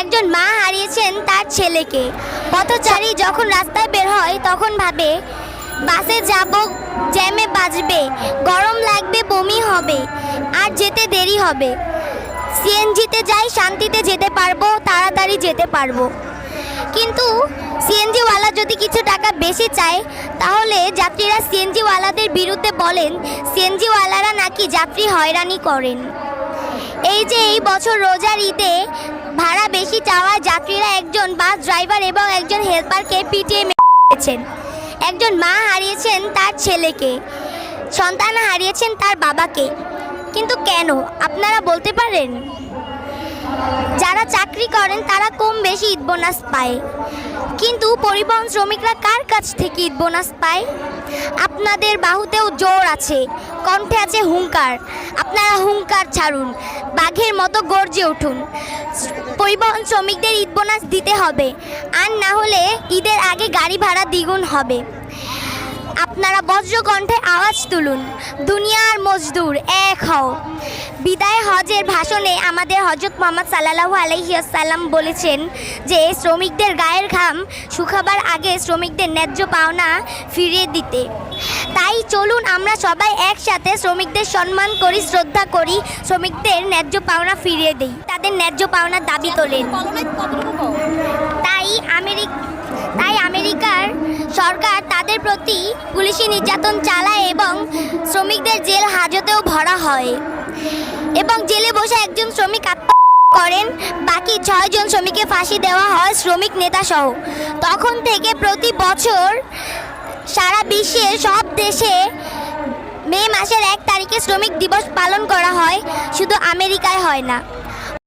একজন মা হারিয়েছেন তার ছেলেকে। পথচারী যখন রাস্তায় বের হয়, তখন ভাবে, বাসে যাব, জ্যামে বাজবে, গরম লাগবে, বমি হবে, আর যেতে দেরি হবে। সিএনজিতে যাই, শান্তিতে যেতে পারব, তাড়াতাড়ি যেতে পারব। কিন্তু সিএনজিওয়ালা যদি কিছু টাকা বেশি চায়, তাহলে যাত্রীরা সিএনজিওয়ালাদের বিরুদ্ধে বলেন, সিএনজিওয়ালারা নাকি যাত্রী হয়রানি করেন। এই যে এই বছর রোজার ঈদে বেশি চাওয়ায় যাত্রীরা একজন বাস ড্রাইভার এবং একজন হেল্পারকে পিটিয়ে মেরেছেন একজন মা হারিয়েছেন তার ছেলেকে, সন্তান হারিয়েছেন তার বাবাকে। কিন্তু কেন, আপনারা বলতে পারেন? যারা চাকরি করেন, তারা কম বেশি ঈদ বোনাস পায়। কিন্তু পরিবহন শ্রমিকরা কার কাছ থেকে ঈদ বোনাস পায়? আপনাদের বাহুতেও জোর আছে, কণ্ঠে আছে হুঙ্কার। আপনারা হুঙ্কার ছাড়ুন, বাঘের মতো গর্জে উঠুন। পরিবহন শ্রমিকদের ঈদ বোনাস দিতে হবে। আর না হলে ঈদের আগে গাড়ি ভাড়া দ্বিগুণ হবে। আপনারা বজ্রকণ্ঠে আওয়াজ তুলুন। দুনিয়ার মজদুর, এক হও। বিদায় হজের ভাষণে আমাদের হজরত মোহাম্মদ সাল্লাহু আলহিসাল্লাম বলেছেন যে, শ্রমিকদের গায়ের ঘাম শুকাবার আগে শ্রমিকদের ন্যায্য পাওনা ফিরিয়ে দিতে। তাই চলুন আমরা সবাই একসাথে শ্রমিকদের সম্মান করি, শ্রদ্ধা করি, শ্রমিকদের ন্যায্য পাওনা ফিরিয়ে দিই, তাদের ন্যায্য পাওনার দাবি তোলেন। তাই আমেরিক তাই আমেরিকার সরকার তাদের প্রতি পুলিশি নির্যাতন চালায় এবং শ্রমিকদের জেল হাজতেও ভরা হয়। এবং জেলে বসে একজন শ্রমিক করেন, বাকি ছয়জন শ্রমিককে ফাঁসি দেওয়া হয় শ্রমিক নেতা সহ তখন থেকে প্রতি বছর সারা বিশ্বে, সব দেশে মে মাসের এক তারিখে শ্রমিক দিবস পালন করা হয়। শুধু আমেরিকায় হয় না।